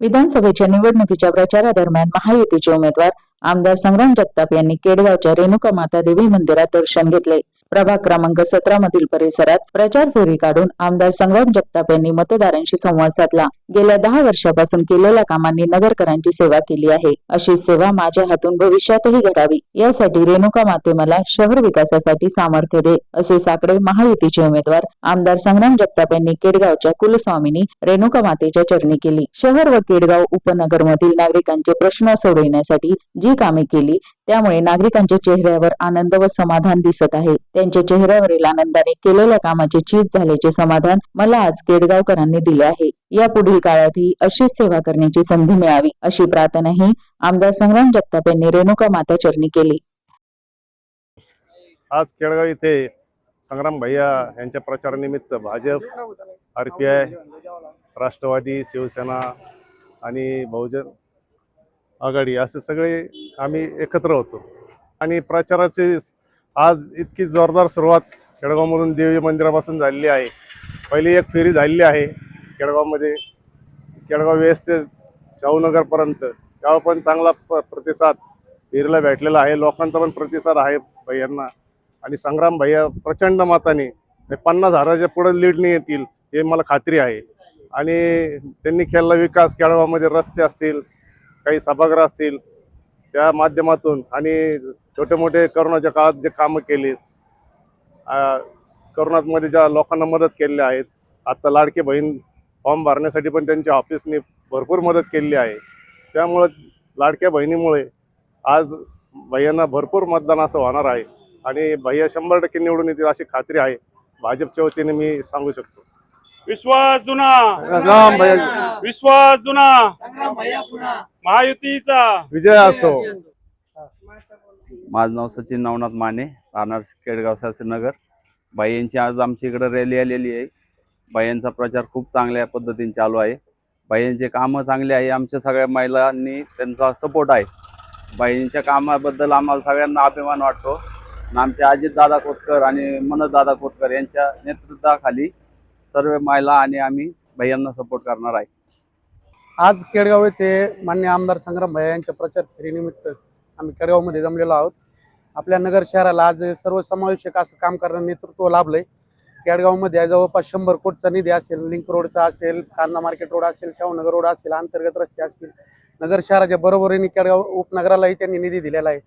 विधानसभेच्या निवडणुकीच्या प्रचारादरम्यान महायुतीचे उमेदवार आमदार संग्राम जगताप यांनी केडगावच्या रेणुका माता देवी मंदिरात दर्शन घेतले. प्रभाग क्रमांक सतरा मधील परिसरात प्रचार फेरी काढून आमदार संग्राम जगताप यांनी मतदारांशी संवाद साधला. गेल्या दहा वर्षापासून केलेल्या कामांनी नगरकरांची सेवा केली आहे. अशी सेवा माझ्या हातून भविष्यातही घडावी. यासाठी रेणुका माते मला शहर विकासासाठी सामर्थ्य दे असे साकडे महायुतीचे उमेदवार आमदार संग्राम जगताप यांनी केडगावच्या कुलस्वामीनी रेणुका मातेच्या चरणी केली. शहर व केडगाव उपनगर मधील नागरिकांचे प्रश्न सोडविण्यासाठी जी कामे केली त्यामुळे नागरिकांच्या चेहऱ्यावर आनंद व समाधान दिसत आहे. त्यांच्या चेहऱ्यावरील आनंदाने केलेल्या कामाचे चीज झाल्याचे समाधान मला आज केडगावकरांनी दिले आहे. या पुढील काळातही अशीच सेवा करण्याची संधी मिळावी अशी प्रार्थनाही आमदार संग्राम जगताप यांनी रेणुका माता चरणी केली. आज केळगाव इथे संग्राम भैया यांच्या प्रचारानिमित्त Bhajap R P I Rashtrawadi Shivsena आणि बहुजन आघाडी असे सगळे आम्ही एकत्र होतो. आणि प्रचाराची आज इतकी जोरदार सुरुवात केळगावमधून देवी मंदिरापासून झालेली आहे. पहिली एक फेरी झालेली आहे केळगावमध्ये केळगाव वेस्ट ते शाहूनगरपर्यंत. त्यावर पण चांगला प- प्रतिसाद फेरीला भेटलेला आहे. लोकांचा पण प्रतिसाद आहे भैयांना. आणि संग्राम भैया प्रचंड मताने ते पन्नास हजाराच्या पुढे लीडने येतील हे मला खात्री आहे. आणि त्यांनी केलेला विकास केळगावमध्ये रस्ते असतील काही सभागृह असतील त्या माध्यमातून आणि छोटे मोठे करोनाच्या काळात जे कामं केली करोनामध्ये ज्या लोकांना मदत केलेल्या आहेत आता लाडके बहीण फॉर्म भरण्यासाठी पण त्यांच्या ऑफिसने भरपूर मदत केलेली आहे. त्यामुळं लाडक्या बहिणीमुळे आज भैयांना भरपूर मतदान असं होणार आहे आणि भैया शंभर टक्के निवडून येतील अशी खात्री आहे. भाजपच्या वतीने मी सांगू शकतो. विश्वास जुना. राम भैया विश्वास जुना. महायुतीचा. विजय असो. माझं नाव सचिन नवनाथ माने राहणार केडगाव शास्त्रीनगर. बाईंची आज आमच्या इकडे रॅली आलेली आहे. बाईंचा प्रचार खूप चांगल्या पद्धतीने चालू आहे. बाईंचे कामं चांगले आहे. आमच्या सगळ्या महिलांनी त्यांचा सपोर्ट आहे. बाईंच्या कामाबद्दल आम्हाला सगळ्यांना अभिमान वाटतो. आमचे अजितदादा कोतकर आणि मनोजदादा कोतकर यांच्या नेतृत्वाखाली सर्व महिला आणि आम्ही भैयांना सपोर्ट करणार आहे. आज केडगाव येथे मान्य आमदार संग्राम भैया यांच्या प्रचार फेरीनिमित्त आम्ही केडगावमध्ये जमलेलो आहोत. आपल्या नगर शहराला आज सर्वसमावेशक असं काम करणारं नेतृत्व लाभलंय. केडगावमध्ये जवळपास शंभर कोटचा निधी असेल लिंक रोडचा असेल कांदा मार्केट रोड असेल शाहूनगर रोड असेल अंतर्गत रस्ते असतील. नगर शहराच्या बरोबरीने केडगाव उपनगरालाही त्यांनी निधी दिलेला आहे.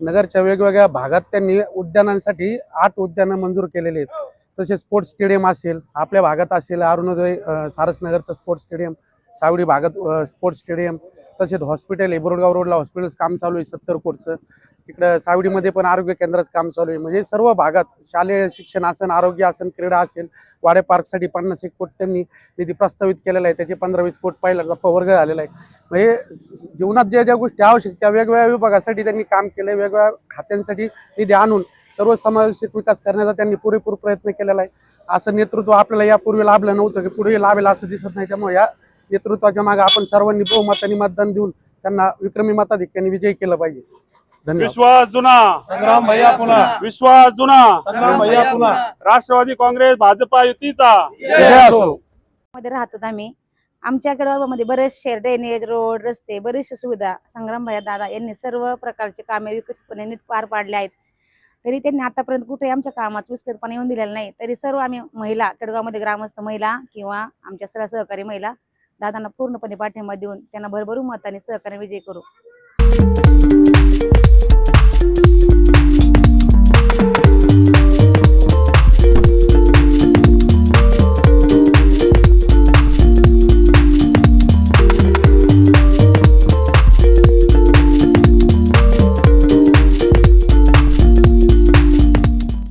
नगरच्या वेगवेगळ्या भागात त्यांनी उद्यानांसाठी आठ उद्यानं मंजूर केलेली आहेत. तसेच स्पोर्ट्स स्टेडियम असेल आपल्या भागात असेल अरुणोदय सारसनगरचं स्पोर्ट्स स्टेडियम सावडी भागात स्पोर्ट्स स्टेडियम तसेच हॉस्पिटल आहे रोडला हॉस्पिटलचं काम चालू आहे सत्तर कोटचं तिकडं सावडीमध्ये पण आरोग्य केंद्राचं काम चालू आहे. म्हणजे सर्व भागात शालेय शिक्षण असेल आरोग्य असेल क्रीडा असेल वाडे पार्कसाठी पन्नास एक कोट त्यांनी निधी प्रस्तावित केलेला आहे. त्याचे पंधरा वीस कोट पहिला प्रवर्ग वर्ग झालेला आहे. म्हणजे जीवनात ज्या ज्या गोष्टी आवश्यक त्या वेगवेगळ्या विभागासाठी त्यांनी काम केलंय वेगवेगळ्या खात्यांसाठी निधी आणून सर्व समावेशित विकास करण्याचा त्यांनी पुरेपूर प्रयत्न केलेला आहे. असं नेतृत्व आपल्याला यापूर्वी लाभलं नव्हतं की पुढे लाभेल असं दिसत नाही. त्यामुळे या नेतृत्वाच्या मागे आपण सर्वांनी बहुमताने मतदान देऊन त्यांना विक्रमी मताधिक्याने विजयी केलं पाहिजे. धन्यवाद. विश्वास जुना. संग्राम भैया पुन्हा. विश्वास जुना. संग्राम भैया पुन्हा. राष्ट्रवादी काँग्रेस भाजपा युतीचा. मध्ये राहतो आम्ही. आमच्याकडे मध्ये बरेचसे ड्रेनेज रोड रस्ते बरेचसे सुविधा संग्रामभाई दादा यांनी सर्व प्रकारचे कामे विकसितपणे नीट पार पाडले आहेत. तरी त्यांनी आतापर्यंत कुठे आमच्या कामात विस्कळीतपणे येऊन दिलेलं नाही. तरी सर्व आम्ही महिला केडगावमध्ये ग्रामस्थ महिला किंवा आमच्या सर्व सहकारी महिला दादांना पूर्णपणे पाठिंबा देऊन त्यांना भरभरून मताने सहकार्य विजय करू.